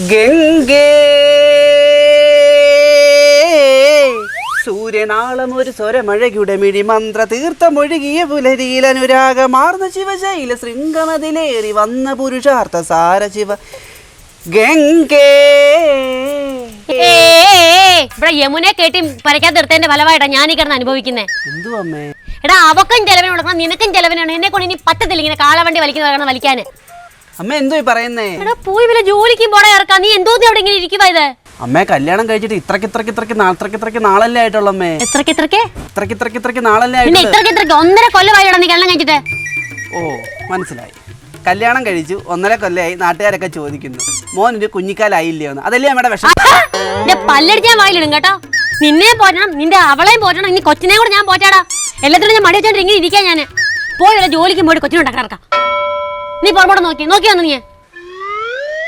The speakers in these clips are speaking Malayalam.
ഗംഗേ. സൂര്യനാളം ഒരു സ്വരമഴകിയുടെ മിഴി മന്ത്ര തീർത്ഥമൊഴുകിയ പുലരിയിൽ അനുരാഗമാർന്ന ശിവശൈല ശൃംഗമതിലേറി വന്ന പുരുഷാർത്ഥ സാര ശിവ. ഗംഗേ. ഇവിടെ യമുനെ കേട്ടി പരക്കാൻ തീർത്തേന്റെ ഫലമായിട്ടാ ഞാൻ ഈ കിടന്ന് അനുഭവിക്കുന്നേ. എന്തുവമ്മേ എടാ അവക്കും ചെലവിന് കൊടുക്കണം നിനക്കും ചെലവിനാണ്. എന്നെ കൊണ്ട് ഇനി പറ്റത്തില്ല ഇങ്ങനെ കാളവണ്ടി വലിക്കുന്ന വലിക്കാൻ വലിക്കാന്. അമ്മ എന്തോ ഈ പറയുന്നേ? എടാ പോയി വല്ല ജോലിക്കും പോടാ ഇറക്കാം നീ എന്തോ അവിടെ ഇങ്ങനെ ഇരിക്കുവാ ഇത്? അമ്മേ കല്യാണം കഴിച്ചിട്ട് ഇത്രക്ക് ഇത്രക്ക് ഇത്രക്ക് ഇത്രക്ക് ഇത്രക്ക് നാളല്ലേ ആയിട്ടുള്ള അമ്മേ? എത്രക്ക് ഇത്രക്ക് ഇത്രക്ക് ഇത്രക്ക് ഇത്രക്ക് നാളല്ലേ പിന്നെ ആയിട്ടുള്ളൂ ഇത്രക്ക് എത്രക്ക് ഒന്നര കൊല്ലമായിടാ നീ കല്യാണം കഴിച്ചിട്ട്. ഓ മനസ്സിലായി. കല്യാണം കഴിച്ചു ഒന്നര കൊല്ലമായി നാട്ടുകാരൊക്കെ ചോദിക്കുന്നു. മോൻ ഒരു കുഞ്ഞിക്കാലായില്ലേ എന്ന് അതല്ലേ അമ്മയുടെ വിഷം എന്റെ പല്ലടിച്ച് ഞാൻ വായിലിടും കേട്ടോ. നിന്നെ പോറ്റണം നിന്റെ അവളെയും പോറ്റണം ഇനി കൊച്ചിനെയും കൂടെ ഞാൻ പോറ്റാടാ. എല്ലാത്തിനും ഞാൻ മടി വെച്ചോണ്ട് ഇങ്ങനെ ഇരിക്കാൻ ഞാൻ പോയി വല്ല ജോലിക്കും പോയിട്ട് കൊച്ചിനുണ്ടാക്കാൻ ഇറക്കാം നീ പുറമോട്ട് നോക്കി നോക്കി വന്നു നീ?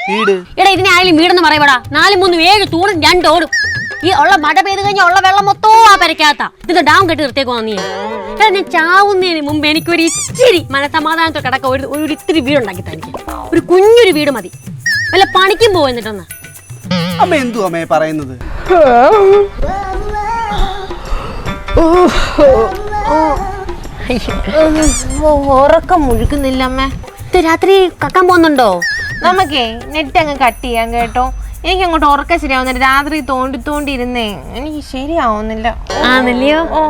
വീട് എടാ ഇതിനെ ആയാലും വീടെന്ന് പറയപ്പെടാ നാല് മൂന്ന് ഏഴ് തൂണും രണ്ട് ഓടും. ഈ ഉള്ള മഴ പെയ്ത് കഴിഞ്ഞാൽ ഉള്ള വെള്ളം മൊത്തവും ആ പെരക്കാത്ത ഇത് ഡാം കെട്ടി നിർത്തിയേക്കോ നീ. എടാ ഞാൻ ചാവുന്നതിന് മുമ്പ് എനിക്കൊരു ഇച്ചിരി മനസമാധാനത്തിൽ കിടക്ക ഒരു ഒരു ഇത്തിരി വീടുണ്ടാക്കി തനിക്ക് ഒരു കുഞ്ഞൊരു വീട് മതി. വല്ല പണിക്കും പോയെന്നിട്ടൊന്ന് അമ്മ എന്തു അമ്മേ പറയുന്നത്? ഉറക്കം മുഴുക്കുന്നില്ല അമ്മേ. ഇത് രാത്രി കക്കാൻ പോകുന്നുണ്ടോ? നമുക്കേ നെറ്റ് അങ്ങ് കട്ട് ചെയ്യാൻ കേട്ടോ. എനിക്ക് അങ്ങോട്ട് ഉറക്കം ശരിയാവുന്നില്ല. രാത്രി തോണ്ടി തോണ്ടി ഇരുന്നേ. എനിക്ക് ശരിയാവുന്നില്ല. ആണല്ലയോ? ഓ.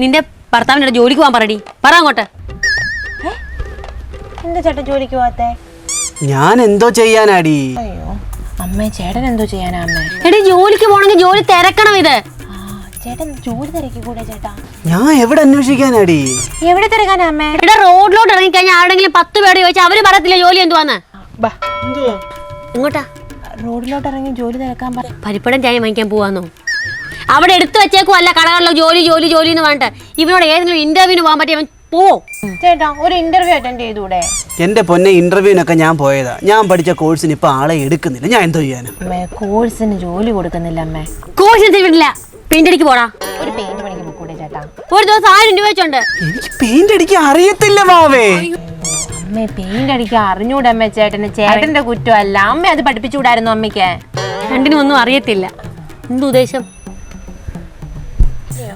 നിന്റെ ഭർത്താവിന്റെ ജോലിക്ക് പോകാൻ പറടി. പറ അങ്ങോട്ട്. എന്താ ചേട്ടൻ ജോലിക്ക് പോവാത്തെ ഞാൻ എന്തോ ചെയ്യാനാടി. അയ്യോ അമ്മേ ചേട്ടൻ എന്തോ ചെയ്യാനാ അമ്മേ? എടി ജോലിക്ക് പോകണമെങ്കിൽ ജോലി തിരക്കണം ഇത്. ചേട്ടൻ ജോലി തിരക്കി ചേട്ടാ. ഞാൻ എവിടെ അന്വേഷിക്കാനാടി? എവിടെ തിരക്കാനാ അമ്മേ? ഇവിടെ റോഡിലോട്ട് ഇറങ്ങിക്കഴിഞ്ഞാൽ ആരെങ്കിലും പത്ത് പേര് ചോദിച്ചാൽ അവർ പറയത്തില്ല ജോലി എന്തുവാന്ന്? ബാ ഇങ്ങോട്ടാ റോഡിലോട്ട് ഇറങ്ങി ജോലി തിരക്കാൻ പറ. പരിപ്പടം ചായ വാങ്ങിക്കാൻ പോവാന്നോ? അവിടെ എടുത്തു വെച്ചേക്കും അല്ല കടകളിലോ ജോലി ജോലി ജോലി എന്ന് പറഞ്ഞിട്ട്. ഇവനോട് ഏതെങ്കിലും ഇന്റർവ്യൂവിന് പോകാൻ പറ്റിയ അവൻ പോ. ചേട്ടാ ഒരു ഇന്റർവ്യൂ അറ്റൻഡ് ചെയ്തൂടെ? എന്റെ പൊന്നെ ഇന്റർവ്യൂവിനൊക്കെ ഞാൻ പോയതാ. ഞാൻ പഠിച്ച കോഴ്സിന് ഇപ്പൊ ആളെ എടുക്കുന്നില്ല. ഞാൻ എന്തോ ചെയ്യാനാ? കോഴ്സിന് ജോലി കൊടുക്കുന്നില്ല അമ്മേ. കോഴ്സിന് വിടില്ല പെയിന്റടിക്ക് പോടാ. ഒരു പെയിന്റ് പണിക്ക് പോക്കൂടെ ചേട്ടാ. ഒരു ദിവസം ആയിരം രൂപ വെച്ചുണ്ട്. എനിക്ക് പെയിന്റ് അടിക്കാൻ അറിയത്തില്ല മാവേ. അമ്മേ പെയിന്റ് അടിക്കാൻ അറിഞ്ഞൂടെ അമ്മേ ചേട്ടന്? ചേട്ടന്റെ കുറ്റമല്ല. അമ്മ അത് പഠിപ്പിച്ചുകൂടായിരുന്നു അമ്മയ്ക്ക്. രണ്ടിനും ഒന്നും അറിയത്തില്ല. എന്തുദ്ദേശം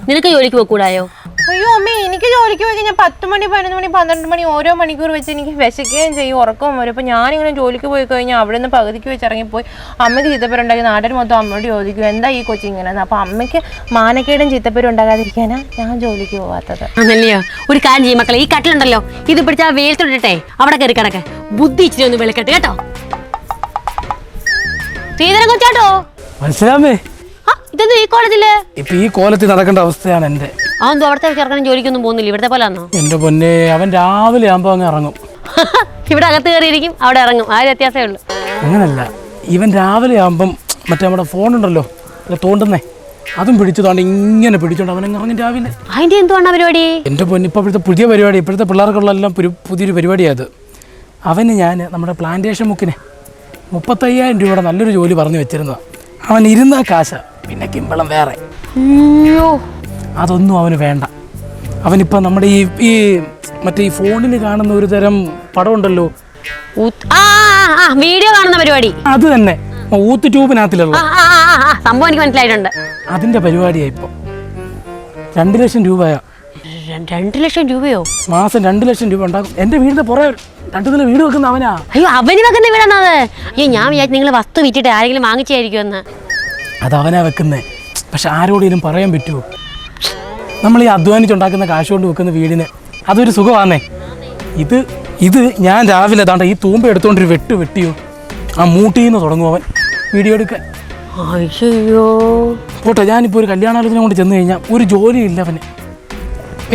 നിനക്ക് ജോലിക്ക് പോക്കൂടായോ? അയ്യോ അമ്മ എനിക്ക് ജോലിക്ക് പോയി കഴിഞ്ഞാൽ പത്ത് മണി പതിനൊന്ന് മണി പന്ത്രണ്ട് മണി ഓരോ മണിക്കൂർ വെച്ച് എനിക്ക് വിശക്കുകയും ചെയ്യും ഉറക്കവും വരും. അപ്പോൾ ഞാനിങ്ങനെ ജോലിക്ക് പോയി കഴിഞ്ഞാൽ അവിടെ നിന്ന് പകുതിക്ക് വെച്ച് ഇറങ്ങിപ്പോയി അമ്മയ്ക്ക് ചീത്തപ്പേരുണ്ടാക്കി നാട്ടിൽ മൊത്തം അമ്മയോട് ചോദിക്കും എന്താ ഈ കൊച്ചി ഇങ്ങനെ അപ്പോൾ അമ്മയ്ക്ക് മാനക്കേടും ചീത്തപ്പേരും ഉണ്ടാകാതിരിക്കാനാ ഞാൻ ജോലിക്ക് പോവാത്തത്. അതല്ലയോ? ഒരു കാര്യം ചെയ്യും മക്കളെ ഈ കട്ടിലുണ്ടല്ലോ ഇത് പിടിച്ചാ വേൽത്തോട്ടിട്ടെ അവിടെ കയറി കിടക്കെ. ബുദ്ധി ഇച്ചിരി ഒന്ന് വെളുക്കട്ടെ കേട്ടോ? ശ്രീധരൻ കൊച്ചാട്ടോ? മനസ്സിലാമേ? ഈ കോളേജിൽ? ഇപ്പൊ ഈ കോലത്തിൽ നടക്കേണ്ട അവസ്ഥയാണ് എന്റെ. അതെന്തോ അവിടുത്തെ ചെറുക്കനും ജോലിക്കൊന്നും പോകുന്നില്ല. ഇവിടുത്തെ പോലെ ആണോ? എന്റെ പൊന്നെ അവൻ രാവിലെ ആകുമ്പോ അങ്ങ് ഇറങ്ങും. ഇവിടെ അകത്ത് കയറിയിരിക്കും അവിടെ ഇറങ്ങും. ആ ഒരു വ്യത്യാസമേ ഉള്ളൂ. അങ്ങനല്ല. ഇവൻ രാവിലെ ആകുമ്പം മറ്റേ നമ്മുടെ ഫോണുണ്ടല്ലോ അല്ല തോണ്ടുന്നേ അതും പിടിച്ചതുകൊണ്ട് ഇങ്ങനെ പിടിച്ചോണ്ട് അവൻ ഇറങ്ങി രാവിലെ. അതിന്റെ എന്തുവാണ് പരിപാടി? എന്റെ പൊന്നെ ഇപ്പൊ ഇപ്പോഴത്തെ പുതിയ പരിപാടി ഇപ്പോഴത്തെ പിള്ളേർക്കുള്ളതെല്ലാം പുതിയൊരു പരിപാടിയാണ് അത് അവന് ഞാൻ നമ്മുടെ പ്ലാന്റേഷൻ മുക്കിനെ മുപ്പത്തയ്യായിരം രൂപയുടെ നല്ലൊരു ജോലി പറഞ്ഞു വെച്ചിരുന്നതാണ് അവൻ ഇരുന്ന കാശ പിന്നെ കിമ്പളം വേറെ. അയ്യോ. അതൊന്നും അവന് വേണ്ട. അവനിപ്പോൾ നമ്മുടെ ഈ ഈ മറ്റേ ഈ ഫോണിൽ കാണുന്ന ഒരു തരം പടം ഉണ്ടല്ലോ വീഡിയോ കാണുന്ന പരിപാടി. അത് തന്നെ. ഊത്ത് ട്യൂബിനകത്തിലുള്ള. സംഭവം എനിക്ക് മനസ്സിലായിട്ടുണ്ട്. അതിന്റെ പരിപാടിയാ ഇപ്പൊ. രണ്ട് ലക്ഷം രൂപയാ. രണ്ടു ലക്ഷം രൂപയോ? മാസം രണ്ട് ലക്ഷം രൂപ ഉണ്ടാകും എന്റെ വീടിന്റെ പുറകെ രണ്ടു നില വീട് വെക്കുന്ന അവനാ. അയ്യോ അവന് വെക്കുന്ന വീടാണത് അയ്യോ ഞാൻ വിചാരിച്ചു നിങ്ങൾ വസ്തു വിറ്റിട്ട് ആരെങ്കിലും വാങ്ങിച്ചായിരിക്കുമെന്ന് അത് അവനാ വെക്കുന്നേ. പക്ഷെ ആരോടെങ്കിലും പറയാൻ പറ്റുമോ നമ്മൾ ഈ അധ്വാനിച്ചുണ്ടാക്കുന്ന കാശ് കൊണ്ട് വെക്കുന്ന വീടിന് അതൊരു സുഖമാണേ ഇത് ഇത് ഞാൻ രാവിലെ താണ്ട ഈ തൂമ്പ എടുത്തുകൊണ്ടൊരു വെട്ട് വെട്ടിയോ ആ മൂട്ടിന്ന് നിന്ന് തുടങ്ങും അവൻ വീഡിയോ എടുക്കാൻ. അയ്യോ. പോട്ടെ ഞാനിപ്പോൾ ഒരു കല്യാണാലോചന കൊണ്ട് ചെന്ന് കഴിഞ്ഞാൽ ഒരു ജോലിയില്ല അവന്.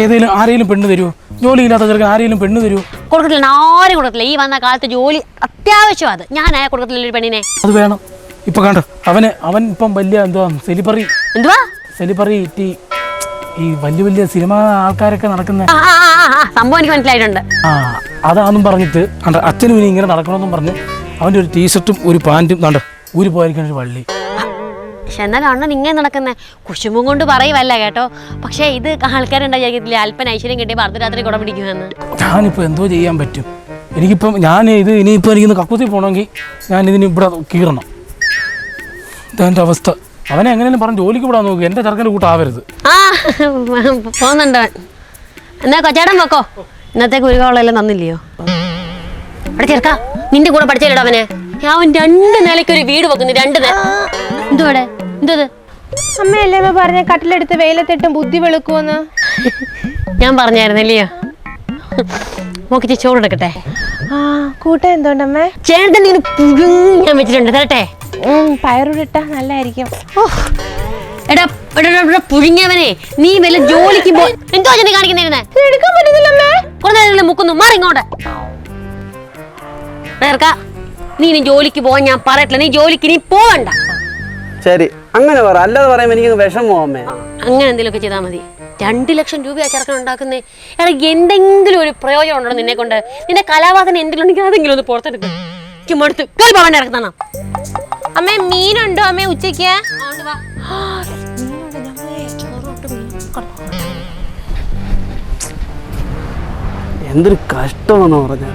ഏതെങ്കിലും ആരെങ്കിലും പെണ്ണ് തരുമോ ജോലിയില്ലാത്ത ചെറുക്കൻ ആരെങ്കിലും പെണ്ണ് തരുമോ കൊടുക്കത്തില്ല ആരും കൊടുക്കത്തില്ല. ഈ വന്ന കാലത്ത് ജോലി അത്യാവശ്യം അത്. ആയ കൊടുക്കത്തില്ല ഒരു പെണ്ണിനെ? അത് വേണം. ഇപ്പൊ കണ്ടോ അവന് അവൻ ഇപ്പം വലിയ എന്തുവാ സെലിബറി എന്തുവാ? സെലിബറി ഈ ഈ വലിയ വലിയ സിനിമ ആൾക്കാരൊക്കെ നടക്കുന്ന സംഭവം എനിക്ക് മനസ്സിലായിട്ടുണ്ട്. ആ അതാന്നും പറഞ്ഞിട്ട് കണ്ട അച്ഛനും ഇനി ഇങ്ങനെ നടക്കണമെന്നും പറഞ്ഞു അവന്റെ ഒരു ടീഷർട്ടും ഒരു പാന്റും കണ്ട ഊരി പോയിരിക്കുന്ന ഒരു വള്ളി. പക്ഷെ എന്നാലും അണ്ണൻ ഇങ്ങനെ നടക്കുന്നത് കുശുമ്പും കൊണ്ട് പറയുവല്ല കേട്ടോ. പക്ഷേ ഇത് ആൾക്കാരുണ്ടായിരിക്കത്തില്ല അല്പന ഐശ്വര്യം കിട്ടിയപ്പോൾ അർദ്ധരാത്രി കുടം പിടിക്കുമെന്ന്. ഞാനിപ്പോൾ എന്തോ ചെയ്യാൻ പറ്റും. എനിക്കിപ്പം ഞാൻ ഇത് ഇനിയിപ്പോൾ എനിക്കിന്ന് കക്കൂത്തി പോകണമെങ്കിൽ ഞാൻ ഇതിന് ഇവിടെ കീറണം. ഇതെന്റെ അവസ്ഥ. അവനെ എങ്ങനെയും പറഞ്ഞു ജോലിക്ക് വിടാൻ നോക്കുക എന്റെ ചെറുക്കന്റെ കൂട്ടാവരുത് ആ പോകുന്നുണ്ട് അവൻ. എന്നാ കൊച്ചേടൻ വെക്കോ ഇന്നത്തേക്ക് ഒരു നന്നില്ലയോ തന്നില്ലയോ? അവിടെ ചേർക്ക നിന്റെ കൂടെ പഠിച്ചേടാ അവനെ. അവൻ രണ്ട് നിലയ്ക്ക് ഒരു വീട് വെക്കുന്നു രണ്ട് നില. എന്തോ എന്തത് അമ്മയല്ലേ അമ്മ പറഞ്ഞ കട്ടിലെടുത്ത് വെയിലത്തിട്ടും ബുദ്ധി വെളുക്കുമെന്ന് ഞാൻ പറഞ്ഞായിരുന്നല്ലയോ നോക്കിച്ച് ചോറെടുക്കട്ടെ ആ കൂട്ട എന്തുകൊണ്ടമ്മേ ചേട്ടൻ ഇങ്ങനെ ഞാൻ വെച്ചിട്ടുണ്ട് തരട്ടെ? പയറുടിട്ട നല്ലായിരിക്കും. ഓ, എടാ എടാ, എടാ, എടാ, പുഴുങ്ങിയവനെ നീ വല്ല ജോലിക്ക് പോ എന്തോ കാണിക്കുന്നേ? എടുക്കാൻ പറ്റുന്നില്ലമ്മേ കുറെ നേരം മുക്കുന്നു നേർക്ക നീ ഇനി ജോലിക്ക് പോവാൻ ഞാൻ പറയട്ടില്ല നീ ജോലിക്ക് നീ പോവണ്ട. ശരി അങ്ങനെ പറ. അല്ലാതെ പറയുമ്പോ എനിക്ക് വിഷമോ അമ്മേ. അങ്ങനെ എന്തെങ്കിലുമൊക്കെ ചെയ്താൽ മതി. രണ്ട് ലക്ഷം രൂപയാ ചെറുക്കൻ ഉണ്ടാക്കുന്നേ. എടാ എന്തെങ്കിലും ഒരു പ്രയോജനം ഉണ്ടോ നിന്നെ കൊണ്ട് നിന്റെ കലാവാസന എന്തെങ്കിലും ഉണ്ടെങ്കിൽ അതെങ്കിലും ഒന്ന് പുറത്തെടുക്കും. ചുമടുത്ത് കളി പോവാൻ ഇറക്കുന്ന അമ്മേ മീനുണ്ടോ അമ്മേ ഉച്ചയ്ക്ക്? എന്തൊരു കഷ്ടമെന്ന് പറഞ്ഞ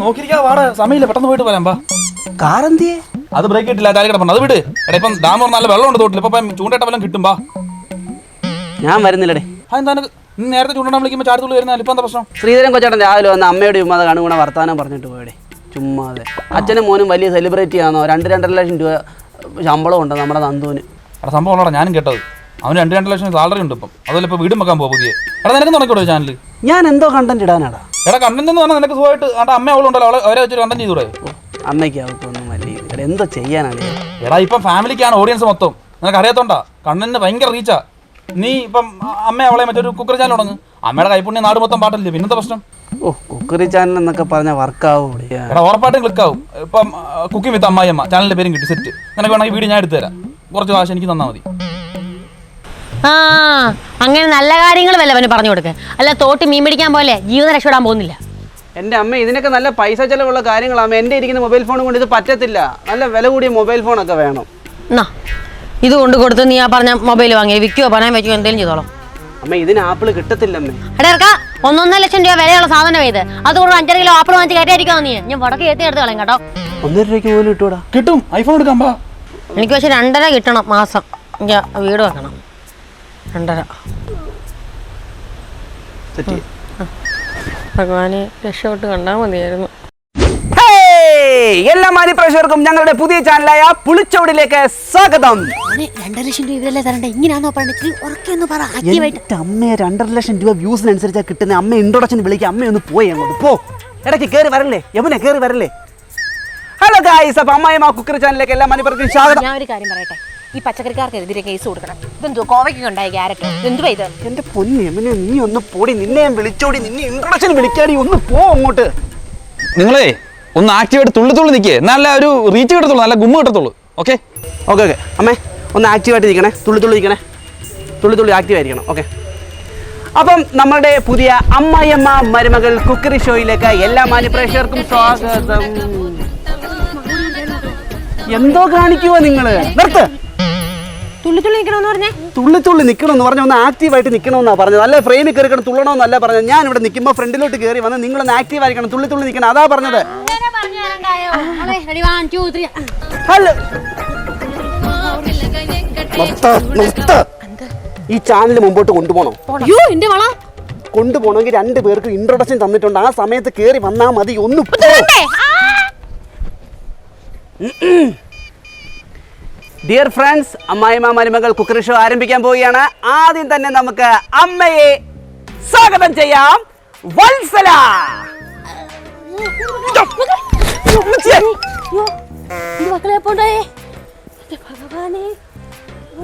നോക്കിയിരിക്കാ വാട. സമയമില്ല പെട്ടെന്ന് പോയിട്ട് വരാം ബാ കാറന്തിയേ? അത് ബ്രേക്ക് ഇട്ടില്ല അത് വിട്. എടാ ഇപ്പം ഡാം തുറന്ന് നല്ല വെള്ളം ഉണ്ട് തോട്ടിൽ ഇപ്പം ചൂണ്ടട്ട വല്ലതും കിട്ടും ബാ ഞാൻ വരുന്നില്ലടേ. അതെന്താ നീ നേരത്തെ ചൂണ്ടാ വിളിക്കുമ്പോൾ ചാടത്തുള്ളി വരുന്ന ഇപ്പം എന്താ പ്രശ്നം? ശ്രീധരൻ കൊച്ചേട്ടൻ രാവിലെ വന്ന് ഉമ്മ ചുമ്മാ കാണുകൂടെ വർത്താനം പറഞ്ഞിട്ട് പോയടേ. ചുമ്മാതെ. അച്ഛനും മോനും വലിയ സെലിബ്രിറ്റി ആണോ? രണ്ട് രണ്ടര ലക്ഷം രൂപ ശമ്പളം ഉണ്ട് നമ്മുടെ നന്ദുവിന്? എടാ സംഭവം ഉള്ളടാ ഞാനും കേട്ടത്. അവന് രണ്ട് രണ്ട് ലക്ഷം സാലറി ഉണ്ട് ഇപ്പം. അതുപോലെ ഇപ്പം വീടും വെക്കാൻ പോകുക പുതിയ. എടാ നിനക്ക് തുടങ്ങിക്കൂടെ ചാനൽ ഞാൻ എന്തോ കണ്ടന്റ് ഇടാനാടാ. എടാ കണ്ടന്റ് എന്ന് പറഞ്ഞാൽ നിനക്ക് സുഖമായിട്ട് അവിടെ അമ്മ അവളുണ്ടല്ലോ അവളെ അവരെ വെച്ചൊരു കണ്ടന്റ് ചെയ്തൂടെ? അമ്മയ്ക്ക് അവൾക്കൊന്നും വലിയ എടാ, എന്തോ ചെയ്യാനാണ് എടാ ഇപ്പം ഫാമിലിക്കാണ് ഓഡിയൻസ് മൊത്തം. നിനക്ക് അറിയാത്തോണ്ടാ? കണ്ണന് ഭയങ്കര റീച്ചാ നീ ഇപ്പം അമ്മ അവളെ മറ്റൊരു കുക്കറി ചാനൽ തുടങ്ങ്. അമ്മയുടെ കൈപ്പുണ്യ നാട് മൊത്തം പാട്ടില്ല? പിന്നത്തെ പ്രശ്നം? ഓ കുക്കറി ചാനൽ എന്നൊക്കെ പറഞ്ഞാൽ വർക്കാവും എടാ ഉറപ്പായിട്ടും ക്ലിക്ക് ആവും ഇപ്പം കുക്കിംഗ് വിത്ത് അമ്മായിയമ്മ. ചാനലിന്റെ പേരും കിട്ടി സെറ്റ്. നിനക്ക് വേണമെങ്കിൽ വീഡിയോ ഞാൻ എടുത്തു തരാം. കുറച്ച് കാശ് എനിക്ക് തന്നാൽ മതി. ആ അങ്ങനെ നല്ല കാര്യങ്ങൾ വല്ല അവന് പറഞ്ഞു കൊടുക്ക്. അല്ല തോട്ടി മീൻ പിടിക്കാൻ പോലെ ജീവിതം രക്ഷപ്പെടാൻ പോകുന്നില്ല. എന്റെ അമ്മ ഇതിനൊക്കെ നല്ല പൈസ ചിലവുള്ള കാര്യങ്ങളാണ് എന്റെ ഇരിക്കുന്ന മൊബൈൽ ഫോൺ കൊണ്ട് ഇത് പറ്റത്തില്ല. നല്ല വില കൂടിയ മൊബൈൽ ഫോൺ ഒക്കെ വേണം. എന്നാ ഇത് കൊണ്ട് കൊടുത്ത് നീ ആ പറഞ്ഞ മൊബൈൽ വാങ്ങി വിൽക്കുവോ പണയം വെക്കുകയോ എന്തെങ്കിലും ചെയ്തോളാം. അമ്മ ഇതിന് ആപ്പിൾ കിട്ടത്തില്ലമ്മേ. എടാ ഇറക്കാ. ഒന്നൊന്നര ലക്ഷം രൂപ വിലയുള്ള സാധനം ഇത്. അതുകൊണ്ട് അഞ്ചര കിലോ ആപ്പിൾ വാങ്ങിച്ച് കയറ്റായിരിക്കാ നീ. ഞാൻ വടക്ക് കയറ്റി എടുത്ത് കളയും കേട്ടോ. ഒന്നര രൂപയ്ക്ക് പോലും ഇട്ടൂടാ. കിട്ടും. ഐഫോൺ എടുക്കാം ബാ എനിക്ക് പക്ഷെ രണ്ടര കിട്ടണം മാസം. എനിക്ക് വീട് വെക്കണം. രണ്ടര. ഭഗവാനെ രക്ഷപ്പെട്ട് കണ്ടാൽ മതിയായിരുന്നു. എല്ലാ മാന്യപ്രേക്ഷകർക്കും ഞങ്ങളുടെ പുതിയ ചാനലായ പുളിച്ചോടിലേക്ക് സ്വാഗതം. രണ്ടര ലക്ഷം രൂപ ഇവരല്ലേ തരണ്ടേ? ഇങ്ങനെയാണോ പറഞ്ഞിട്ട് ഉറക്കൊന്ന് പറ ആക്റ്റീവായിട്ട്. എന്റെ അമ്മയെ രണ്ടര ലക്ഷം രൂപ വ്യൂസിനനുസരിച്ചാണ് കിട്ടുന്ന. അമ്മ ഇൻട്രൊഡക്ഷൻ വിളിക്കുക അമ്മ ഒന്ന് പോയി അങ്ങോട്ട്. പോ. ഇടയ്ക്ക് കയറി വരല്ലേ? യമുന കയറി വരല്ലേ? ഹലോ ഗായ്സ് അപ്പൊ അമ്മായിമ്മ കുക്കറി ചാനലിലേക്ക് എല്ലാ മാന്യപ്രേക്ഷകർക്കും സ്വാഗതം. ഞാൻ ഒരു കാര്യം പറയട്ടെ? ഈ പച്ചക്കറിക്കാർക്കെതിരെ കേസ് കൊടുക്കണം. ഇതെന്തോ കോവയ്ക്ക് ഉണ്ടായ ക്യാരറ്റ് എന്തുവാ ഇത്? എന്റെ പൊന്നു യമുന നീ ഒന്ന് പോടി. നിന്നെ ഞാൻ വിളിച്ചോടി. നിന്നെ ഇൻട്രൊഡക്ഷൻ വിളിക്കാടി. ഒന്ന് പോ അങ്ങോട്ട്. നിങ്ങളേ ഒന്ന് ആക്റ്റീവായിട്ട് തുള്ളി തുള്ളി നിൽക്കേ നല്ല ഒരു റീച്ച് കിട്ടത്തുള്ളൂ നല്ല ഗുമ്മ കിട്ടത്തുള്ളൂ. ഓക്കെ ഓക്കെ ഓക്കെ അമ്മേ ഒന്ന് ആക്റ്റീവായിട്ട് നിൽക്കണേ തുള്ളി തുള്ളി നിൽക്കണേ തുള്ളി തുള്ളി ആക്റ്റീവ് ആയിരിക്കണം. ഓക്കെ അപ്പം നമ്മളുടെ പുതിയ അമ്മായിയമ്മ മരുമകൾ കുക്കറി ഷോയിലേക്ക് എല്ലാ മാന്യപ്രേക്ഷകർക്കും സ്വാഗതം. എന്തോ കാണിക്കുവോ നിങ്ങൾ? നിർത്ത്. തുള്ളി തുള്ളി നിൽക്കണമെന്ന് പറഞ്ഞേ? തുള്ളി തുള്ളി നിൽക്കണമെന്ന് പറഞ്ഞ ഒന്ന് ആക്റ്റീവായിട്ട് നിൽക്കണമെന്നാണ് പറഞ്ഞത്. അല്ല? ഫ്രെയിമിൽ കയറി കിടന്ന് തുള്ളണമെന്നല്ല പറഞ്ഞത്. ഞാൻ ഇവിടെ നിൽക്കുമ്പോൾ ഫ്രണ്ടിലോട്ട് കയറി വന്ന് നിങ്ങളൊന്ന് ആക്റ്റീവ് ആയിരിക്കണം തുള്ളി തുള്ളി നിൽക്കണം അതാ പറഞ്ഞത്. ഈ ചാനൽ മുമ്പോട്ട് കൊണ്ടുപോകണം അയ്യോ എന്റെ വള. കൊണ്ടുപോകണമെങ്കിൽ രണ്ടു പേർക്ക് ഇൻട്രൊഡക്ഷൻ തന്നിട്ടുണ്ട്. ആ സമയത്ത് കയറി വന്നാൽ മതി. ഒന്ന്. ഡിയർ ഫ്രണ്ട്സ് അമ്മായിമ്മ മരുമകൾ കുക്കറി ഷോ ആരംഭിക്കാൻ പോവുകയാണ്. ആദ്യം തന്നെ നമുക്ക് അമ്മയെ സ്വാഗതം ചെയ്യാം. വത്സല.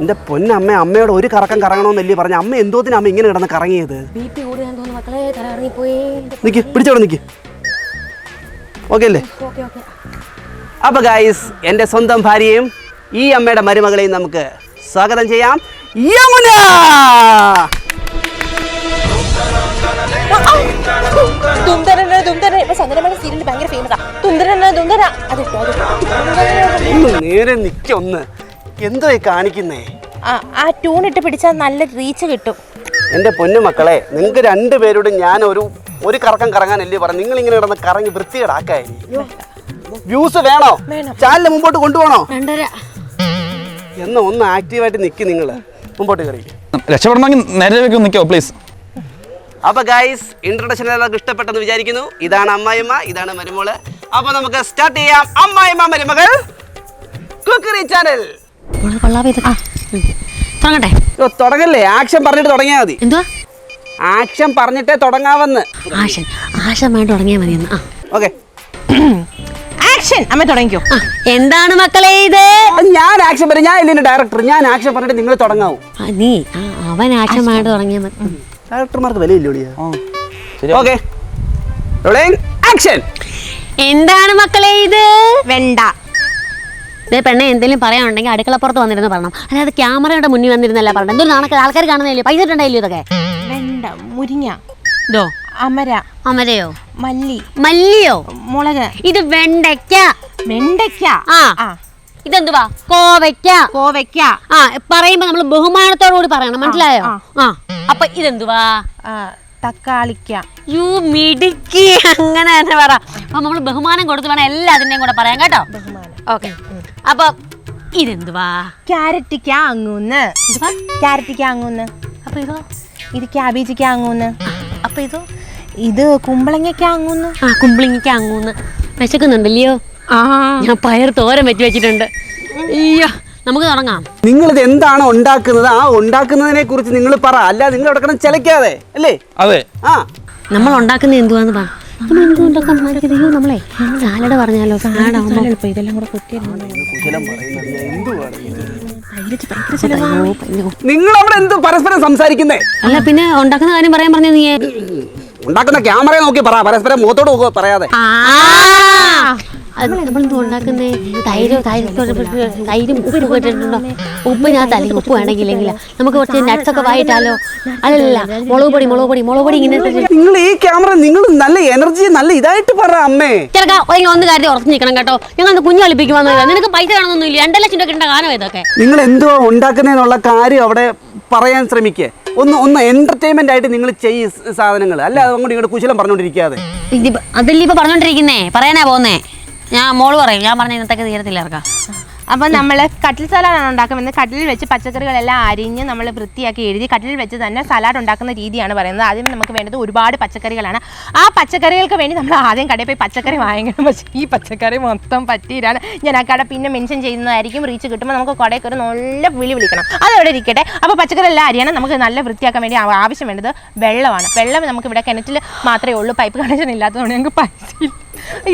എന്റെ പൊന്നമ്മ അമ്മയോട് ഒരു കറക്കം കറങ്ങണമെന്നല്ലേ പറഞ്ഞ അമ്മ എന്തോത്തിന് അമ്മ ഇങ്ങനെ കിടന്ന് കറങ്ങിയത്? നിക്ക് പിടിച്ചോടെ നിക്ക്. ഓക്കെ അല്ലേ? അപ്പൊ ഗായ്സ് എന്റെ സ്വന്തം ഭാര്യയും ഈ അമ്മയുടെ മരുമകളെയും നമുക്ക് സ്വാഗതം ചെയ്യാം. യമുന! തുന്തരന തുന്തര ഇപ്പൊ ചന്ദ്രമണി സീരിയൽ ഭയങ്കര ഫേമസ് തുന്തരന തുന്തര. അതിട്ടോ ഒന്ന് നേരെ നിക്കൊന്ന് എന്തോ കാണിക്കുന്നേ? ആ ട്യൂൺ ഇട്ട് പിടിച്ചാൽ നല്ല റീച്ച് കിട്ടും. എന്റെ പൊന്നു മക്കളെ നിങ്ങൾക്ക് രണ്ടുപേരോടും ഞാൻ ഒരു ഒരു കറക്കം കറങ്ങാനല്ലേ പറഞ്ഞു നിങ്ങൾ ഇങ്ങനെ കിടന്ന് കറങ്ങി വൃത്തികേടാക്കായി വ്യൂസ് വേണോ? ചാനലിന് മുമ്പോട്ട് കൊണ്ടുപോകണോ? രണ്ടര. എന്ന് ഒന്ന് ആക്റ്റീവായിട്ട് നിൽക്കി നിങ്ങൾ മുമ്പോട്ട് കയറി രക്ഷപ്പെടണമെങ്കിൽ നേരെ വെക്കും നിൽക്കോ പ്ലീസ് അപ്പൊ ഗൈസ് ഇൻട്രൊഡക്ഷൻ എല്ലാവർക്കും ഇഷ്ടപ്പെട്ടെന്ന് വിചാരിക്കുന്നു. ഇതാണ് അമ്മായിമ്മ ഇതാണ് മരുമോൾ. അപ്പൊ നമുക്ക് സ്റ്റാർട്ട് ചെയ്യാം. അമ്മായിമ്മ മരുമകൾ. Cookery channel. തുടങ്ങട്ടെ. തുടങ്ങല്ലേ? ആക്ഷൻ പറഞ്ഞിട്ട് തുടങ്ങിയാൽ മതി. എന്തുവാ? ആക്ഷൻ പറഞ്ഞിട്ടേ തുടങ്ങാവെന്ന്. ആക്ഷൻ ആക്ഷൻ വേണ്ട തുടങ്ങിയാൽ മതി ഓക്കെ ആക്ഷൻ. അമ്മ തുടങ്ങിക്കോ. എന്താണ് മക്കളെ ഇത്? ഞാൻ ആക്ഷൻ പറയും. ഞാൻ ഇതിന്റെ ഡയറക്ടർ ഞാൻ ആക്ഷൻ പറഞ്ഞിട്ട് നിങ്ങൾ തുടങ്ങാവൂ. ആ, നീ ആ, അവൻ മതി ഉം. ഡയറക്ടർമാർക്ക് വിലയില്ലേ ഓക്കെ ആക്ഷൻ എന്താണ് മക്കളെ ഇത്? വെണ്ട. ദേ പെണ്ണെ എന്തെങ്കിലും പറയാനുണ്ടെങ്കിൽ അടുക്കളപ്പുറത്ത് വന്നിരുന്ന് പറഞ്ഞു അതായത് ക്യാമറയുടെ മുന്നിൽ വന്നിരുന്നല്ല പറഞ്ഞത് എന്തൊരു നാണൊക്കെ ആൾക്കാർ കാണുന്നില്ലേ പൈസ ഇട്ടുണ്ടായില്ലോ ഇതൊക്കെ? വെണ്ട മുരിങ്ങ ഇതോ? അമര. അമരയോ? മല്ലി. മല്ലിയോ? മുളക്. ഇത് വെണ്ടയ്ക്ക. വെണ്ടയ്ക്ക. ആ. ഇതെന്തുവാ? കോവയ്ക്ക. കോവയ്ക്ക. ആ പറയുമ്പോ നമ്മൾ ബഹുമാനത്തോടു കൂടി പറയണം. മനസ്സിലായോ? ആ. അപ്പൊ ഇതെന്തുവാ? തക്കാളിക്ക. യു മിടുക്കി. അങ്ങനെ തന്നെ പറ. അപ്പൊ നമ്മൾ ബഹുമാനം കൊടുത്ത് വേണം എല്ലാത്തിന്റെയും കൂടെ പറയാം കേട്ടോ? ബഹുമാനം. ഓക്കെ. അപ്പൊ ഇതെന്തുവാ? ക്യാരറ്റിക്ക അങ്ങൂന്ന് ക്യാരറ്റിക്ക അങ്ങൂന്ന് അപ്പൊ ഇതോ? ഇത് ക്യാബേജിക്ക അങ്ങൂന്ന് അപ്പൊ ഇതോ? ഇത് കുമ്പളങ്ങയ്ക്ക് അങ്ങൂന്ന് ആ കുമ്പളങ്ങയ്ക്ക് അങ്ങൂന്ന് വിശക്കുന്നുണ്ടല്ലയോ ഞാൻ പയർ തോരൻ വെച്ച് വെച്ചിട്ടുണ്ട്. അയ്യോ നമുക്ക് തുടങ്ങാം. നിങ്ങൾ ഇത് എന്താണ് ഉണ്ടാക്കുന്നത്? ആ ഉണ്ടാക്കുന്നതിനെ കുറിച്ച് നിങ്ങൾ പറ. അല്ല നിങ്ങൾ അവിടെ കിടന്ന് ചിലക്കാതെ അല്ലേ? അതെ. ആ. നമ്മൾ ഉണ്ടാക്കുന്ന എന്തുവാന്ന് പറ. നമ്മൾ അയ്യോ നമ്മളെ? സാലഡ് പറഞ്ഞാലോ സാലഡ് ഇതെല്ലാം കൂടെ അയ്യോ. നിങ്ങൾ അവിടെ എന്ത് പരസ്പരം സംസാരിക്കുന്നേ? അല്ല പിന്നെ ഉണ്ടാക്കുന്ന കാര്യം പറയാൻ പറഞ്ഞു നീ ഉണ്ടാക്കുന്ന ക്യാമറ നോക്കി പറ പരസ്പരം മുഖത്തോട് നോക്കുക പറയാതെ. നമ്മളെന്തോ ഉണ്ടാക്കുന്നേ? തൈര് തൈര് തൈരും ഉപ്പ് ഞാൻ അല്ലെങ്കിൽ ഉപ്പ് വേണമെങ്കിലെങ്കില. നമുക്ക് കുറച്ച് നട്ട്സ് ഒക്കെ വായിട്ടാലോ? അല്ലല്ല മുളക് പൊടി മുളക് പൊടി മുളക് പൊടി ഇങ്ങനെ നിങ്ങൾ ഈ ക്യാമറ നിങ്ങൾ നല്ല എനർജി നല്ല ഇതായിട്ട് പറ അമ്മേ. ചെറുക്ക ഒന്ന് കാര്യം ഉറച്ചു നിൽക്കണം കേട്ടോ. ഞങ്ങൾ ഒന്ന് കുഞ്ഞു കളിപ്പിക്കുവാന്നില്ല നിനക്ക് പൈസ കാണുന്നൊന്നും ഇല്ല രണ്ടര ലക്ഷം രൂപ കിട്ടേണ്ട കാലം ഇതൊക്കെ. നിങ്ങൾ എന്തോ ഉണ്ടാക്കുന്നതിനുള്ള കാര്യം അവിടെ പറയാൻ ശ്രമിക്കുക ഒന്ന് ഒന്ന് എന്റർടൈൻമെന്റ് ആയിട്ട് നിങ്ങൾ ചെയ്യ സാധനങ്ങൾ. അല്ല അതുകൊണ്ട് ഇങ്ങോട്ട് കുശലം പറഞ്ഞുകൊണ്ടിരിക്കാതെ ഇതിപ്പോ അതല്ലേ ഇപ്പൊ പറഞ്ഞോണ്ടിരിക്കുന്നേ. പറയാനാ പോന്നേ ഞാൻ മോൾ പറയും. ഞാൻ പറഞ്ഞ ഇന്നത്തേക്ക് തീരത്തില്ല ഇറക്കാം അപ്പം നമ്മൾ കട്ടിൽ സലാഡാണ് ഉണ്ടാക്കുന്നത്. കട്ടിലിൽ വെച്ച് പച്ചക്കറികളെല്ലാം അരിഞ്ഞ് നമ്മൾ വൃത്തിയാക്കി എഴുതി കട്ടിലിൽ വെച്ച് തന്നെ സലാഡ് ഉണ്ടാക്കുന്ന രീതിയാണ് പറയുന്നത്. ആദ്യം നമുക്ക് വേണ്ടത് ഒരുപാട് പച്ചക്കറികളാണ്. ആ പച്ചക്കറികൾക്ക് വേണ്ടി നമ്മൾ ആദ്യം കടയിൽ പോയി പച്ചക്കറി വാങ്ങിക്കണം. പക്ഷേ ഈ പച്ചക്കറി മൊത്തം പറ്റിയിട്ടാണ് ഞാൻ ആ കട പിന്നെ മെൻഷൻ ചെയ്യുന്നതായിരിക്കും. റീച്ച് കിട്ടുമ്പോൾ നമുക്ക് കടയിൽ ഒരു നല്ല വിളി വിളിക്കണം. അതവിടെ ഇരിക്കട്ടെ. അപ്പോൾ പച്ചക്കറി എല്ലാം അരിയണം. നമുക്ക് നല്ല വൃത്തിയാക്കാൻ വേണ്ടി ആവശ്യം വേണ്ടത് വെള്ളമാണ്. വെള്ളം നമുക്ക് ഇവിടെ കിണറ്റിൽ മാത്രമേ ഉള്ളൂ. പൈപ്പ് കണക്ഷൻ ഇല്ലാത്തതുകൊണ്ട് ഞങ്ങൾക്ക് പൈസ ഇല്ല.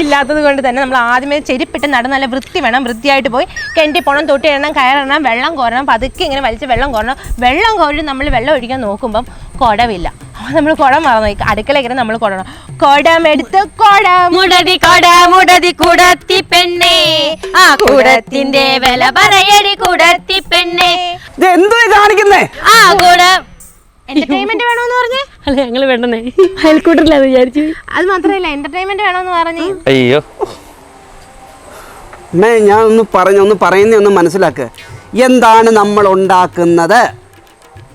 ഇല്ലാത്തത് കൊണ്ട് തന്നെ നമ്മൾ ആദ്യമേ ചെരിപ്പിട്ട് നടന്ന് നല്ല വൃത്തി വേണം വൃത്തിയായിട്ട് പോയി. കെണ്ടി പോകണം തൊട്ടി ഇടണം കയറണം വെള്ളം കോരണം പതുക്കെ ഇങ്ങനെ വലിച്ച് വെള്ളം കോരണം. വെള്ളം കോരി നമ്മൾ വെള്ളം ഒഴിക്കാൻ നോക്കുമ്പം കുടവില്ല. അപ്പോൾ നമ്മൾ കുടം മറന്നു. അടുക്കള ഇങ്ങനെ നമ്മൾ കുടണം. കുടമെടുത്ത് കുടം. മുടതി കൊട മുടതി കുടത്തി പെണ്ണേ. ആ കുടത്തിന്റെ വില പറയടി കുടത്തി പെണ്ണേ. ഇത് എന്തോ കാണിക്കുന്നേ? ആ കുട എന്റർടൈൻമെന്റ് വേണമെന്ന് പറഞ്ഞേ? അല്ല വിചാരിച്ചു. അത് മാത്രമല്ല എന്റർടൈൻമെന്റ് വേണമെന്ന് പറഞ്ഞു. അയ്യോ. അമ്മേ ഞാൻ ഒന്ന് പറഞ്ഞു ഒന്ന് പറയുന്ന ഒന്ന് മനസ്സിലാക്ക്. എന്താണ് നമ്മൾ ഉണ്ടാക്കുന്നത്?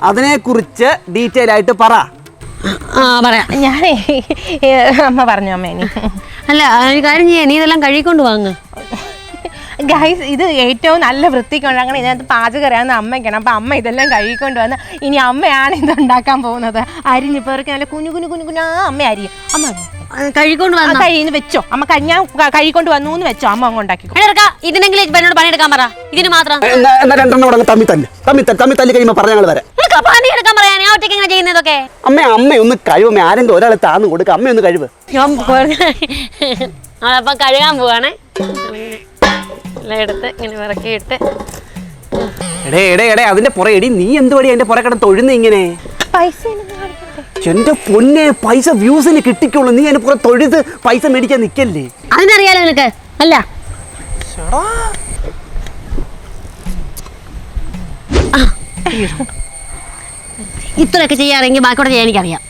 അതിനെക്കുറിച്ച് ഡീറ്റെയിൽ ആയിട്ട് പറ. ആ പറയാം. ഞാനേ അമ്മ പറഞ്ഞു അമ്മ ഇനി. അല്ല ഒരു കാര്യം ചെയ്യാൻ നീ ഇതെല്ലാം കഴിക്കൊണ്ട് വാങ്ങ്. ഗൈസ് ഇത് ഏറ്റവും നല്ല വൃത്തിക്ക് അങ്ങനെ ഇതിനകത്ത് പാചകം അറിയാവുന്ന അമ്മയ്ക്കാണ്. അപ്പം അമ്മ ഇതെല്ലാം കഴുകിക്കൊണ്ട് വന്ന് ഇനി അമ്മയാണ് ഇത് ഉണ്ടാക്കാൻ പോകുന്നത്. അരിഞ്ഞ് പേർക്ക് നല്ല കുഞ്ഞു കുഞ്ഞു കുഞ്ഞു കുഞ്ഞാ അമ്മ അരിയും അമ്മ കഴിക്കൊണ്ട് വന്നു? ആ വന്നോ വെച്ചോ. അമ്മ കഴിഞ്ഞാൽ ഞാൻ ക- വന്നു എന്ന് വെച്ചോ. അമ്മ അങ്ങ് ഇറക്കാ, ഇതിനെങ്കിലും ഇപ്പൊ പണിയെടുക്കാൻ പറ. ഇതിന് മാത്രം. രണ്ടെണ്ണം കൂടെ തമ്മി തല്ല്. തമ്മി തല്ല് തമ്മി തല്ലി കഴിയുമ്പോൾ പറഞ്ഞ ഞങ്ങൾ വരാം. പണിയെടുക്കാൻ പറയാ ഞാൻ ഒറ്റയ്ക്ക് ഇങ്ങനെ ചെയ്യുന്നതൊക്കെ അമ്മ അമ്മ ഒന്ന് കഴിവമ്മ ആരെങ്കിലും ഒരാളെ താന്ന് കൊടുക്കുക അമ്മ ഒന്ന് കഴിവ്. ഞാൻ അതപ്പം കഴുകാൻ പോവാണേ. എല്ലാം എടുത്ത് ഇങ്ങനെ വിറക്കിയിട്ട്. എടേ എടേ എടേ അതിന്റെ പുറ എടി നീ എന്തുവടി അതിന്റെ പുറ കിടന്ന് തൊഴുന്ന ഇങ്ങനെ? പൈസ എന്റെ പൊന്നെ പൈസ വ്യൂസിന് കിട്ടിക്കുള്ളൂ നീ അതിന്റെ പുറ തൊഴുത് പൈസ മേടിക്കാൻ നിക്കല്ലേ? അതിനറിയാലോ നിനക്ക്. അല്ല. ഇത്രയൊക്കെ ചെയ്യാറെങ്കിൽ ബാക്കിയോടെ ചെയ്യാൻ എനിക്കറിയാം.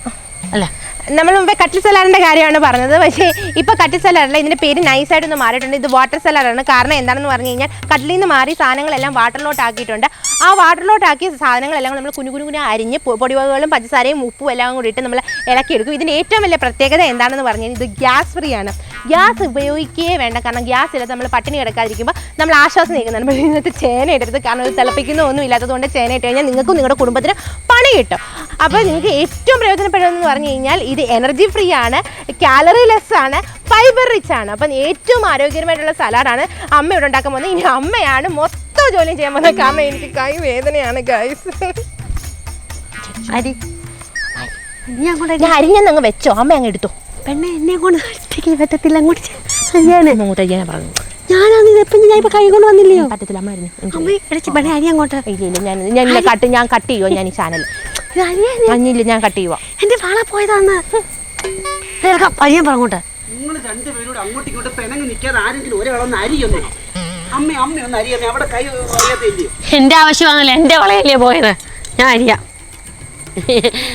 അല്ല. നമ്മൾ മുമ്പേ കട്ടിൽ സലാറിന്റെ കാര്യമാണ് പറഞ്ഞത്. പക്ഷേ ഇപ്പൊ കട്ടി സെല്ലറല്ല ഇതിന്റെ പേര് നൈസായിട്ടൊന്ന് മാറിയിട്ടുണ്ട്. ഇത് വാട്ടർ സെല്ലറാണ് കാരണം എന്താണെന്ന് പറഞ്ഞു കഴിഞ്ഞാൽ കട്ടിലിൽ നിന്ന് മാറി സാധനങ്ങളെല്ലാം വാട്ടറിലോട്ട് ആക്കിയിട്ടുണ്ട്. ആ വാട്ടറിലോട്ട് ആക്കിയ സാധനങ്ങളെല്ലാം നമ്മൾ കുഞ്ഞു കുഞ്ഞു കുഞ്ഞു അരിഞ്ഞ് പൊടിവകളും പഞ്ചസാരയും ഉപ്പും എല്ലാം കൂടി ഇട്ട് നമ്മൾ ഇളക്കിയെടുക്കും. ഇതിന്റെ ഏറ്റവും വലിയ പ്രത്യേകത എന്താണെന്ന് പറഞ്ഞു കഴിഞ്ഞാൽ ഇത് ഗ്യാസ് ഫ്രീ ആണ്. ഗ്യാസ് ഉപയോഗിക്കുകയേ വേണ്ട. കാരണം ഗ്യാസ് ഇല്ലാതെ നമ്മൾ പട്ടിണി കിടക്കാതിരിക്കുമ്പോൾ നമ്മൾ ആശ്വാസം നീക്കുന്നുണ്ട് നമ്മൾ ഇതിനകത്ത് ചേന ഇടരുത്. കാരണം ഇത് തിളപ്പിക്കുന്ന ഒന്നും ഇല്ലാത്തതുകൊണ്ട് ചേന ഇട്ട് കഴിഞ്ഞാൽ നിങ്ങൾക്കും നിങ്ങളുടെ കുടുംബത്തിന് പണി കിട്ടും. അപ്പോൾ നിങ്ങൾക്ക് ഏറ്റവും പ്രയോജനപ്പെടുന്നതെന്ന് പറഞ്ഞു കഴിഞ്ഞാൽ ഇത് എനർജി ഫ്രീ ആണ്. കാലറി ലെസ് ആണ്. ഫൈബർ റിച്ച് ആണ്. അപ്പം ഏറ്റവും ആരോഗ്യകരമായിട്ടുള്ള സലാഡാണ് അമ്മ ഇവിടെ ഉണ്ടാക്കാൻ പോകുന്നത്. ഇനി അമ്മയാണ് മൊത്തം ജോലിയും ചെയ്യാൻ പോകുന്നത്. കാരണം എനിക്ക് കൈ വേദനയാണ് ഗൈസ് അരി. അരിഞ്ഞങ്ങ് വെച്ചോ. അമ്മ അങ്ങ് എടുത്തോ. പെണ്ണെ എന്നെ കൊണ്ട് ഒറ്റയ്ക്ക് പറ്റത്തില്ല. അങ്ങോട്ട് പറഞ്ഞു ഞാനാണ് ഇതെപ്പം ഞാൻ ഇപ്പൊ കൈ കൊണ്ട് വന്നില്ലയോ? പറ്റത്തില്ല. അമ്മ അരിഞ്ഞു അമ്മ ഇടച്ച് പെണ്ണെ അരി അങ്ങോട്ട്. ഇല്ല ഇല്ല ഞാൻ ഞാൻ കട്ട് ഞാൻ കട്ട് ചെയ്യുമോ ഞാൻ ഈ ചാനൽ അരിയാന് ഞാൻ കട്ട് ചെയ്യുവാ. എന്റെ വള പോയതാന്ന്. പയ്യൻ പറഞ്ഞോട്ടെ. നിങ്ങൾ രണ്ടുപേരോട് അങ്ങോട്ടും ഇങ്ങോട്ട് പിണങ്ങി നിൽക്കാതെ ആരെങ്കിലും ഒരാളൊന്ന് അരിയൊന്നേ. അമ്മ അമ്മ ഒന്ന് അരിയാമേ അവിടെ കൈ അറിയാത്തില്ലയോ എന്റെ ആവശ്യമാണല്ലോ എന്റെ വളയല്ലേ പോയത്? ഞാൻ അരിയാം.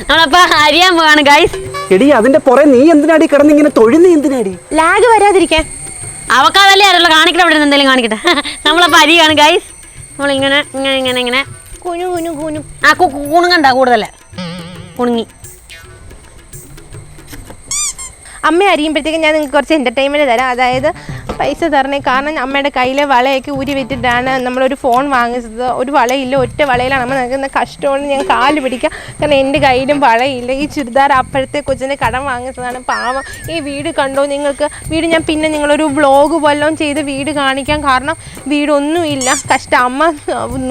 നമ്മളപ്പോ അരിയാൻ പോവാണ് ഗൈസ് എടി അതിന്റെ പുറേ നീ എന്തിനാടി കിടന്ന് ഇങ്ങനെ തൊഴുന്ന എന്തിനാടി? ലാഗ് വരാതിരിക്കാൻ. അവക്കാതല്ലേ അറിയുള്ളൂ കാണിക്കട്ടെ അവിടെ നിന്ന് എന്തെങ്കിലും കാണിക്കട്ടെ. നമ്മളപ്പോ അരിയാണ് ഗൈസ് നമ്മളിങ്ങനെ ഇങ്ങനെ ഇങ്ങനെ ഇങ്ങനെ. കുനു കുനു കുനു ആ കുണുങ്ങണ്ട കൂടുതൽ കുണുങ്ങി. അമ്മ അറിയുമ്പോഴത്തേക്കും ഞാൻ നിങ്ങൾക്ക് കുറച്ച് എന്റർടൈൻമെന്റ് തരാം. അതായത് പൈസ തരണേ കാരണം അമ്മയുടെ കയ്യിലെ വളയൊക്കെ ഊരി വിറ്റിട്ടാണ് നമ്മളൊരു ഫോൺ വാങ്ങിച്ചത്. ഒരു വളയില്ല ഒറ്റ വളയിലാണ്. നമ്മൾ നിൽക്കുന്ന കഷ്ടമാണ്. ഞാൻ കാൽ പിടിക്കാം. കാരണം എന്റെ കയ്യിലും വളയില്ല. ഈ ചുരിദാർ അപ്പോഴത്തെ കൊച്ചിന്റെ കടം വാങ്ങിച്ചതാണ്. പാവം. ഈ വീട് കണ്ടോ നിങ്ങൾക്ക്? വീട് ഞാൻ പിന്നെ നിങ്ങളൊരു വ്ളോഗ് വല്ലതും ചെയ്ത് വീട് കാണിക്കാം. കാരണം വീടൊന്നുമില്ല. കഷ്ടം. അമ്മ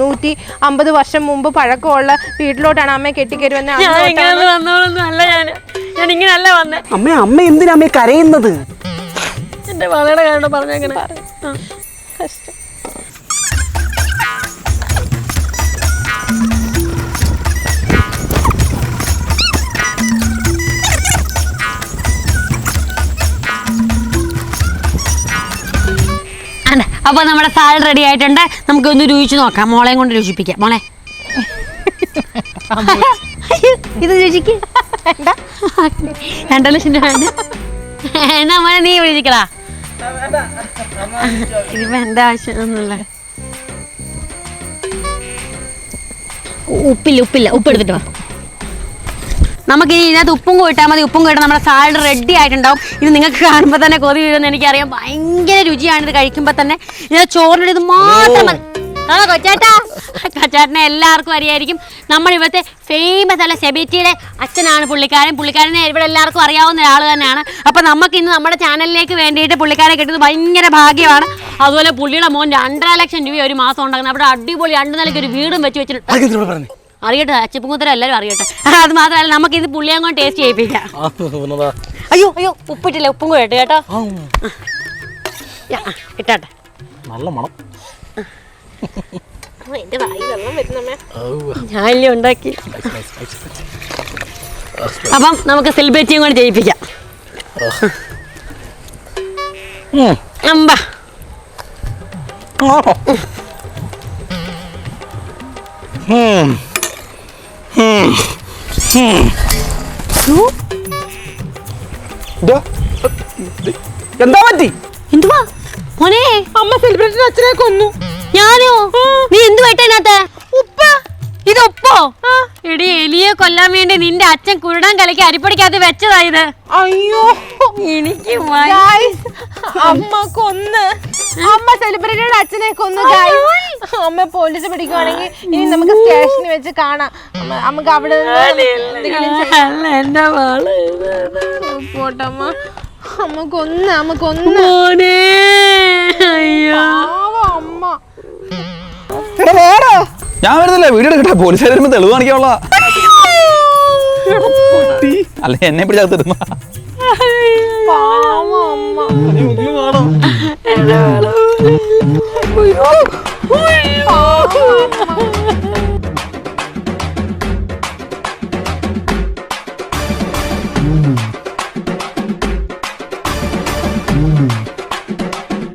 നൂറ്റി അമ്പത് വർഷം മുമ്പ് പഴക്കമുള്ള വീട്ടിലോട്ടാണ് അമ്മയെ കെട്ടിക്കരുവെന്ന് ഞാൻ ഇങ്ങനെ അല്ല ഞാൻ ഞാൻ ഇങ്ങനെ അല്ല വന്നേ. അമ്മ അമ്മ എന്തിനാ അമ്മ കരയുന്നത്? എന്റെ വളയുടെ കാരണം പറഞ്ഞങ്ങനെ അപ്പൊ നമ്മുടെ സാലഡ് റെഡി ആയിട്ടുണ്ട്. നമുക്ക് ഒന്ന് രുചിച്ച് നോക്കാം. മോളെയും കൊണ്ട് രുചിപ്പിക്കാം. മോളെ. ഇത് രുചിക്ക് രണ്ടര ലക്ഷം രൂപ എന്നാ മോനെ നീ വിളിക്കടാ ഇതിപ്പോ എന്താ ആവശ്യമൊന്നുമില്ല ഉപ്പില്ല ഉപ്പില്ല. ഉപ്പ് എടുത്തിട്ട് വാ. നമുക്ക് ഇനി ഇതിനകത്ത് ഉപ്പും കൂട്ടാൽ മതി. ഉപ്പും കൂട്ടാൽ നമ്മുടെ സാലഡ് റെഡി ആയിട്ടുണ്ടാവും. ഇത് നിങ്ങൾക്ക് കാണുമ്പോൾ തന്നെ കൊതി വീഴുമെന്ന് എനിക്കറിയാം. ഭയങ്കര രുചിയാണ് ഇത് കഴിക്കുമ്പോൾ തന്നെ. ഇതിന്റെ ചോറിന്റെ ഇത് മാത്രം മതി. ആ കൊച്ചേട്ടാ. കൊച്ചേട്ടനെ എല്ലാവർക്കും അറിയായിരിക്കും. നമ്മൾ ഇവിടുത്തെ ഫേമസ് അല്ല സെബിറ്റിയുടെ അച്ഛനാണ് പുള്ളിക്കാരൻ. പുള്ളിക്കാരനെ ഇവിടെ എല്ലാവർക്കും അറിയാവുന്ന ഒരാൾ തന്നെയാണ്. അപ്പം നമുക്ക് ഇന്ന് നമ്മുടെ ചാനലിലേക്ക് വേണ്ടിയിട്ട് പുള്ളിക്കാരെ കിട്ടുന്നത് ഭയങ്കര ഭാഗ്യമാണ്. അതുപോലെ പുള്ളിയുടെ മോൻ രണ്ടര ലക്ഷം രൂപ ഒരു മാസം ഉണ്ടാക്കുന്നത് അവിടെ അടിപൊളി രണ്ടു നിലയ്ക്ക് ഒരു വീടും വെച്ച് വെച്ചിട്ടുണ്ട്. അറിയട്ടെ അച്ഛപ്പുങ്കുത്തര എല്ലാവരും അറിയട്ടെ. അത് മാത്രമല്ല നമുക്ക് ഇത് പുള്ളിയെ കൊണ്ട് ടേസ്റ്റ് ചെയ്യിപ്പിക്കാം. അയ്യോ അയ്യോ ഉപ്പിട്ടില്ല. ഉപ്പും കേട്ട്. കേട്ടോ ഇട്ടാട്ടെ. നല്ല മണം. എന്റെ വായി വെള്ളം വരുന്നമ്മേ ഞാനില്ലേ ഉണ്ടാക്കി അപ്പം നമുക്ക് സെലിബ്രിറ്റിയും കൂടെ ചെയ്യിപ്പിക്കാം. അമ്പ. ഇതോ? എന്താ പറ്റി എന്തുവാ മോനെ അമ്മ സെലിബ്രിറ്റി അച്ഛനെ കൊന്നു ഞാനോ? നീ എന്ത് വെട്ടതിനകത്ത് ഉപ്പ്. ഇത് ഉപ്പോ? എടി എലിയെ കൊല്ലാൻ വേണ്ടി നിന്റെ അച്ഛൻ കുരുടാൻ കലക്കി അരിപ്പടിക്കകത്ത് വെച്ചതായത് അയ്യോ. എനിക്ക് അമ്മ കൊന്ന് അമ്മ സെലിബ്രിറ്റിയുടെ അച്ഛനെ കൊന്നു അമ്മ പോലീസ് പിടിക്കുവാണെങ്കിൽ ഇനി നമുക്ക് സ്റ്റേഷനിൽ വെച്ച് കാണാം. നമുക്ക് അവിടെ പോട്ടമ്മ അമ്മ. കൊന്ന് അമ്മ കൊന്ന് അയ്യോ. ഞാൻ വരുന്നില്ല? വീഡിയോ എടുക്കട്ടെ. പോലീസുകാർ വരുമ്പോൾ തെളിവ് കാണിക്കാനുള്ള. അല്ലെ എന്നെ പിടിച്ചകത്തിരുന്ന പാവം